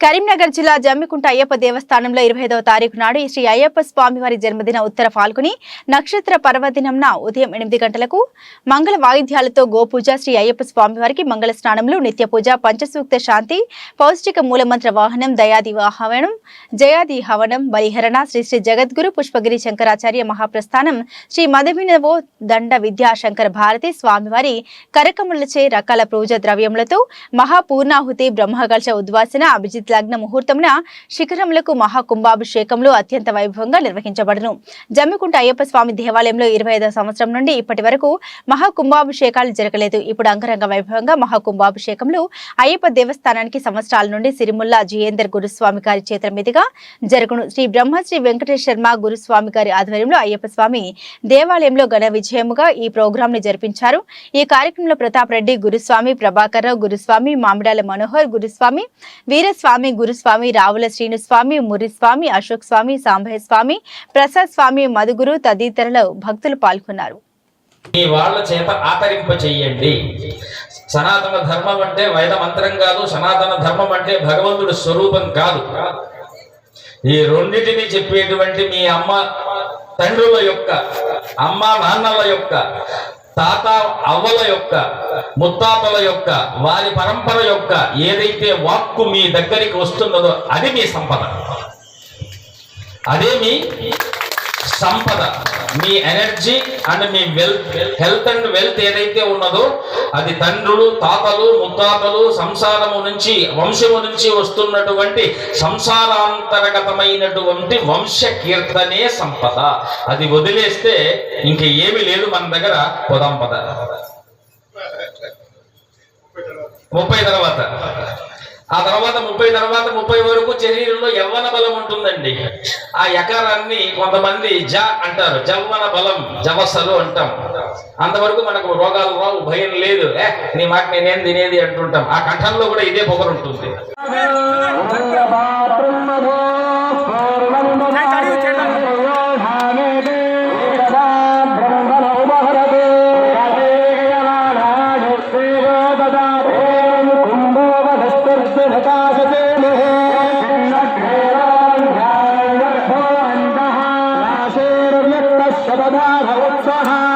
కరీంనగర్ జిల్లా జమ్మికుంట అయ్యప్ప దేవస్థానంలో ఇరవై ఐదవ తారీఖు నాడు శ్రీ అయ్యప్ప స్వామివారి జన్మదిన ఉత్తర పాల్గొని నక్షత్ర పర్వదినంన ఉదయం ఎనిమిది గంటలకు మంగళ వాయిద్యాలతో గోపూజ శ్రీ అయ్యప్ప స్వామివారికి మంగళ స్నానంలో నిత్య పూజ పంచసూక్త శాంతి పౌష్టిక మూలమంత్ర వాహనం దయాది వాహనం జయాది హవనం బలిహరణ శ్రీ శ్రీ జగద్గురు పుష్పగిరి శంకరాచార్య మహాప్రస్థానం శ్రీ మదవినవో దండ విద్యా శంకర భారతి స్వామివారి కరకములచే రకాల పూజ ద్రవ్యములతో మహాపూర్ణాహుతి బ్రహ్మగల్చ ఉద్వాసన అభిజిత్ లగ్న ముహూర్తమున శిఖరములకు మహాకుంభాభిషేకంలో అత్యంత వైభవంగా నిర్వహించబడును. జమ్మికుంట అయ్యప్ప స్వామి దేవాలయంలో ఇరవై సంవత్సరం నుండి ఇప్పటి వరకు మహాకుంభాభిషేకాలు జరగలేదు. ఇప్పుడు అంగరంగ వైభవంగా మహాకుంభాభిషేకంలో అయ్యప్ప దేవస్థానానికి సంవత్సరాల నుండి సిరిముల్లా జియేందర్ గురుస్వామి గారి చేతుల మీదుగా జరుగును. శ్రీ బ్రహ్మశ్రీ వెంకటేశ్వర శర్మ గురుస్వామి గారి ఆధ్వర్యంలో అయ్యప్ప స్వామి దేవాలయంలో ఘన విజయముగా ఈ ప్రోగ్రాం ని జరిపించారు. ఈ కార్యక్రమంలో ప్రతాప్ రెడ్డి గురుస్వామి ప్రభాకర్ రావు గురుస్వామి మామిడాల మనోహర్ గురుస్వామి వీరస్వామి స్వామి గురుస్వామి రావుల శ్రీనుస్వామి మురిస్వామి అశోక్ స్వామి సాంబయ్య స్వామి ప్రసాద్ స్వామి మధుగురు తదితరులు భక్తులు పాల్గొన్నారు. మీ వాళ్ళ చేత ఆకరింప చెయ్యండి. సనాతన ధర్మం అంటే వేద మంత్రం కాదు సనాతన ధర్మం అంటే భగవంతుడి స్వరూపం కాదు. ఈ రెండింటిని చెప్పేటువంటి మీ అమ్మ తండ్రుల యొక్క అమ్మ నాన్నల యొక్క తాత అవ్వల యొక్క ముత్తాతల యొక్క వారి పరంపర యొక్క ఏదైతే వాక్కు మీ దగ్గరికి వస్తున్నదో అది మీ సంపద. అదే మీ సంపద మీ ఎనర్జీ అండ్ మీ వెల్త్ హెల్త్ అండ్ వెల్త్ ఏదైతే ఉన్నదో అది తండ్రులు తాతలు ముత్తాతలు సంసారము నుంచి వంశము నుంచి వస్తున్నటువంటి సంసారాంతర్గతమైనటువంటి వంశ కీర్తనే సంపద. అది వదిలేస్తే ఇంక ఏమి లేదు మన దగ్గర పొదంపద ముప్పై తర్వాత. ఆ తర్వాత ముప్పై తర్వాత ముప్పై వరకు శరీరంలో యవ్వన బలం ఉంటుందండి. ఆ ఎకారాన్ని కొంతమంది జ అంటారు. జవ్వన బలం జవసలు అంటాం. అంతవరకు మనకు రోగాలు రావు భయం లేదు. ఏ నీ మాట నేనేం తినేది అంటుంటాం. ఆ కంఠంలో కూడా ఇదే పొగరు भवत्सः